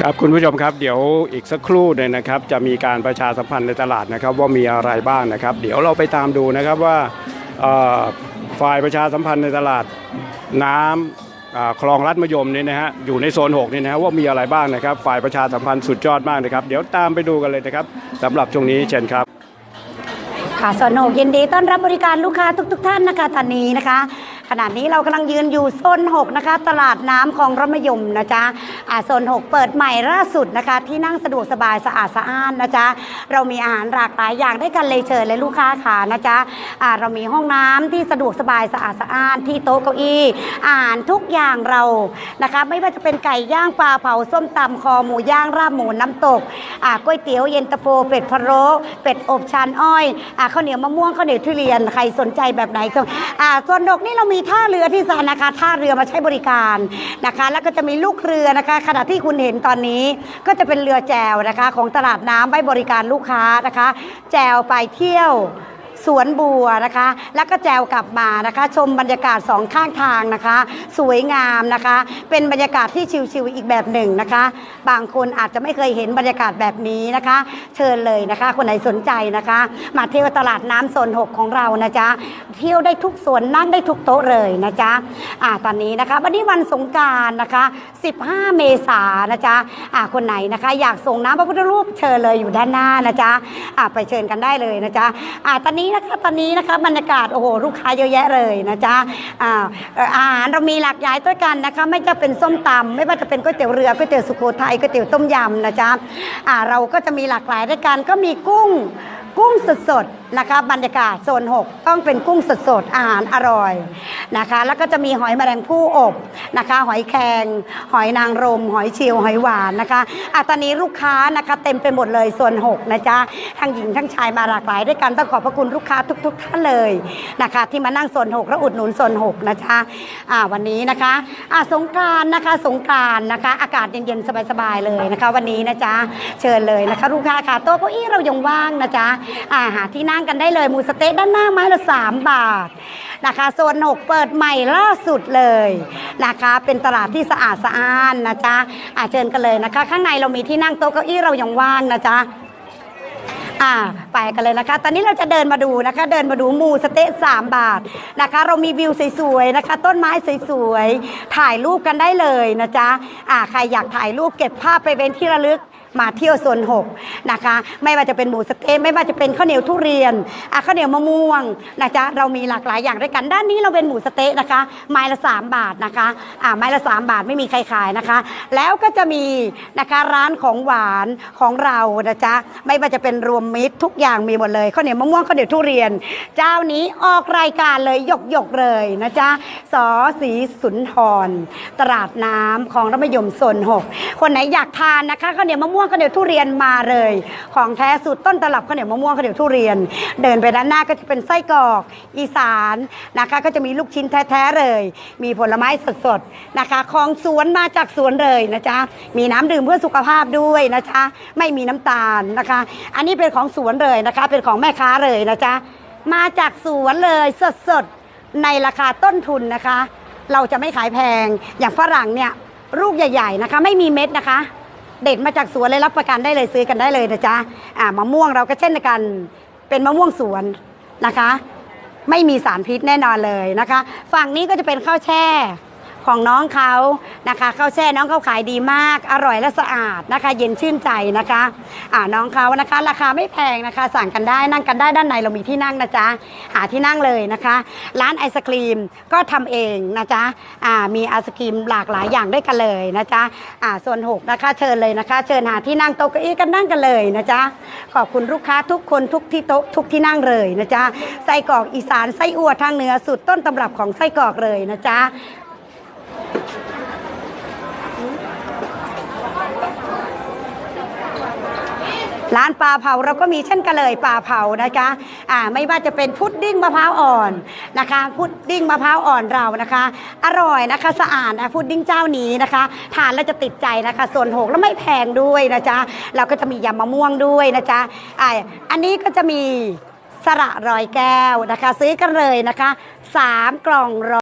ครับคุณผู้ชมครับเดี๋ยวอีกสักครู่หนึงนะครับ จะมีการประชาสัมพันธ์ในตลาดนะครับ ว่ามีอะไรบ้างนะครับ เดี๋ยวเราไปตามดูนะครับว่าฝ่ายประชาสัมพันธ์ในตลาดน้ำอ่าคลองรัดมะยมนี่นะฮะอยู่ในโซน6นี่นะฮะว่ามีอะไรบ้างนะครับ ฝ่ายประชาสัมพันธ์สุดยอดมากนะครับ เดี๋ยวตามไปดูกันเลยนะครับสำหรับช่วงนี้เชิญครับค่ะสนุกยินดีต้อนรับบริการลูกค้าทุก ๆทท่านนะคะตอนนี้นะคะ ขณะนี้เรากำลังยืนอยู่โซน6นะคะ ตลาดน้ำของรถมยมนะจ๊ะอ่าโซน 6 เปิดใหม่ล่าสุดนะคะ ที่นั่งสะดวกสบายสะอาดสะอ้านนะจ๊ะเรามีอาหารหลากหลายอย่างได้กันเลยเชิญเลยลูกค้าค่ะนะจ๊ะอ่าเรามีห้องน้ำที่สะดวกสบายสะอาดสะอ้านที่โต๊ะเก้าอี้อาหารทุกอย่างเรานะคะ ไม่ว่าจะเป็นไก่ย่างปลาเผาส้มตำคอหมูย่างราบหมูน้ำตกอ่าก๋วยเตี๋ยวเย็นตาโฟเป็ดพะโล้เป็ดอบชานอ้อยอ่าข้าวเหนียวมะม่วงข้าวเหนียวทุเรียนใครสนใจแบบไหนก็อ่าส่วนดกนี่เรามีท่าเรือที่สานนะคะท่าเรือมาใช้บริการนะคะ แล้วก็จะมีลูกเรือนะคะ ขณะที่คุณเห็นตอนนี้ก็จะเป็นเรือแจวนะคะ ของตลาดน้ำไว้บริการลูกค้านะคะ แจวไปเที่ยว สวนบัวนะคะ แล้วก็แจวกลับมานะคะ ชมบรรยากาศสองข้างทางนะคะ สวยงามนะคะ เป็นบรรยากาศที่ชิลๆอีกแบบหนึ่งนะคะ บางคนอาจจะไม่เคยเห็นบรรยากาศแบบนี้นะคะ เชิญเลยนะคะ คนไหนสนใจนะคะ มาเที่ยวตลาดน้ำโซน6ของเรานะจ๊ะเที่ยวได้ทุกส่วนนั่งได้ทุกโต๊ะเลยนะจ๊ะอ่าตอนนี้นะคะวันนี้วันสงการนะคะ 15 เมษายนนะจ๊ะอ่าคนไหนนะคะ อยากส่งน้ำพระพุทธรูปเชิญเลยอยู่ด้านหน้านะจ๊ะอ่าไปเชิญกันได้เลยนะจ๊ะอ่าตอนนี้นะคะตอนนี้นะคะบรรยากาศโอ้โหลูกค้าเยอะแยะเลยนะจ๊ะอ่าเอ่ออาหารเรามีหลากหลายด้วยกันนะคะ ไม่จะเป็นส้มตำไม่ว่าจะเป็นก๋วยเตี๋ยวเรือก๋วยเตี๋ยวสุโขทัยก๋วยเตี๋ยวต้มยำนะจ๊ะอ่าเราก็จะมีหลากหลายด้วยกันก็มีกุ้งกุ้งสดๆ นะคะบรรยากาศโซน 6 ต้องเป็นกุ้งสดๆ อาหารอร่อยนะคะ แล้วก็จะมีหอยแมลงภู่อบนะคะ หอยแครงหอยนางรม หอยเชลล์หอยหวานนะคะอะตอนนี้ลูกค้านะคะเต็มไปหมดเลยโซน 6 นะจ๊ะทั้งหญิงทั้งชายมาหลากหลายด้วยกันต้องขอบพระคุณลูกค้าทุก ๆ ท่านเลยนะคะ ที่มานั่งโซน 6 แล้วอุดหนุนโซน 6 นะจ๊ะอ่าวันนี้นะคะอ่าสงกรานนะคะสงกรานนะคะ อากาศเย็นๆสบายๆเลยนะคะ วันนี้นะจ๊ะเชิญเลยนะคะลูกค้าค่ะโต๊ะเก้าอี้เรายังว่างนะจ๊ะอ่าหาที่นั่งงกันได้เลยหมูสเต๊ะด้านหน้าไม้ละ 3 บาทนะคะโซน6เปิดใหม่ล่าสุดเลยนะคะเป็นตลาดที่สะอาดสะอ้านนะจ๊ะอาเชิญกันเลยนะคะ ข้างในเรามีที่นั่งโต๊ะเก้าอี้เรายังว่างนะจ๊ะอ่าไปกันเลยนะคะ ตอนนี้เราจะเดินมาดูนะคะ เดินมาดูหมูสเต๊ะ3บาทนะคะ เรามีวิวสวยๆนะคะ ต้นไม้สวยๆถ่ายรูปกันได้เลยนะจ๊ะอ่าใครอยากถ่ายรูปเก็บภาพไปเป็นที่ระลึก มาเที่ยวโซน6นะคะ ไม่ว่าจะเป็นหมูสเต๊ะไม่ว่าจะเป็นข้าวเหนียวทุเรียนอะข้าวเหนียวมะม่วงนะจ๊ะเรามีหลากหลายอย่างด้วยกันด้านนี้เราเป็นหมูสเต๊ะนะคะ ไม้ละ 3 บาทนะคะอ่าไม้ละ 3 บาทไม่มีใครขายนะคะ แล้วก็จะมีนะคะร้านของหวานของเรานะจ๊ะไม่ว่าจะเป็นรวมมิตรทุกอย่างมีหมดเลยข้าวเหนียวมะม่วงข้าวเหนียวทุเรียน เจ้านี้ออกรายการเลยหยกหยกเลยนะจ๊ะสอสีสุนทรตลาดน้ำของรมยมโซน6คนไหนอยากทานนะคะข้าวเหนียวมะม่วงข้าวเหนียวทุเรียนมาเลย ของแท้สูตรต้นตลับข้าวเหนียวมะม่วงข้าวเหนียวทุเรียน เดินไปด้านหน้าก็จะเป็นไส้กรอกอีสานนะคะ ก็จะมีลูกชิ้นแท้ๆเลย มีผลไม้สดๆนะคะ ของสวนมาจากสวนเลยนะจ๊ะมีน้ำดื่มเพื่อสุขภาพด้วยนะจ๊ะไม่มีน้ำตาลนะคะ อันนี้เป็นของสวนเลยนะคะ เป็นของแม่ค้าเลยนะจ๊ะมาจากสวนเลยสดๆในราคาต้นทุนนะคะ เราจะไม่ขายแพงอย่างฝรั่งเนี่ยลูกใหญ่ ๆนะคะ ไม่มีเม็ดนะคะ เด็ดมาจากสวนเลยรับประกันได้เลยซื้อกันได้เลยนะจ๊ะอ่ามะม่วงเราก็เช่นกันเป็นมะม่วงสวนนะคะ ไม่มีสารพิษแน่นอนเลยนะคะ ฝั่งนี้ก็จะเป็นข้าวแช่ ของน้องเขานะคะข้าวแช่น้องเขาขายดีมาก อร่อยและสะอาดนะคะ เย็นชื่นใจนะคะอ่าน้องเขานะคะ ราคาไม่แพงนะคะ สั่งกันได้นั่งกันได้ด้านในเรามีที่นั่งนะจ๊ะหาที่นั่งเลยนะคะ ร้านไอศครีมก็ทำเองนะจ๊ะอ่ามีไอศครีมหลากหลายอย่างด้วยกันเลยนะจ๊ะอ่าส่วนหกนะคะ เชิญเลยนะคะ เชิญหาที่นั่งโต๊ะเก้าอี้กันนั่งกันเลยนะจ๊ะขอบคุณลูกค้าทุกคนทุกที่โต๊ะทุกที่นั่งเลยนะจ๊ะไส้กรอกอีสานไส้อั่วทางเหนือสุดต้นตำรับของไส้กรอกเลยนะจ๊ะ ร้านปลาเผาเราก็มีเช่นกันเลยปลาเผานะคะอ่าไม่ว่าจะเป็นพุดดิ้งมะพร้าวอ่อนนะคะ พุดดิ้งมะพร้าวอ่อนเรานะคะ อร่อยนะคะสะอาดนะพุดดิ้งเจ้านี้นะคะทานแล้วจะติดใจนะคะ ส่วนหกแล้วไม่แพงด้วยนะจ๊ะเราก็จะมียำมะม่วงด้วยนะจ๊ะอ่าอันนี้ก็จะมีสระรอยแก้วนะคะ ซื้อกันเลยนะคะสามกล่องร้อย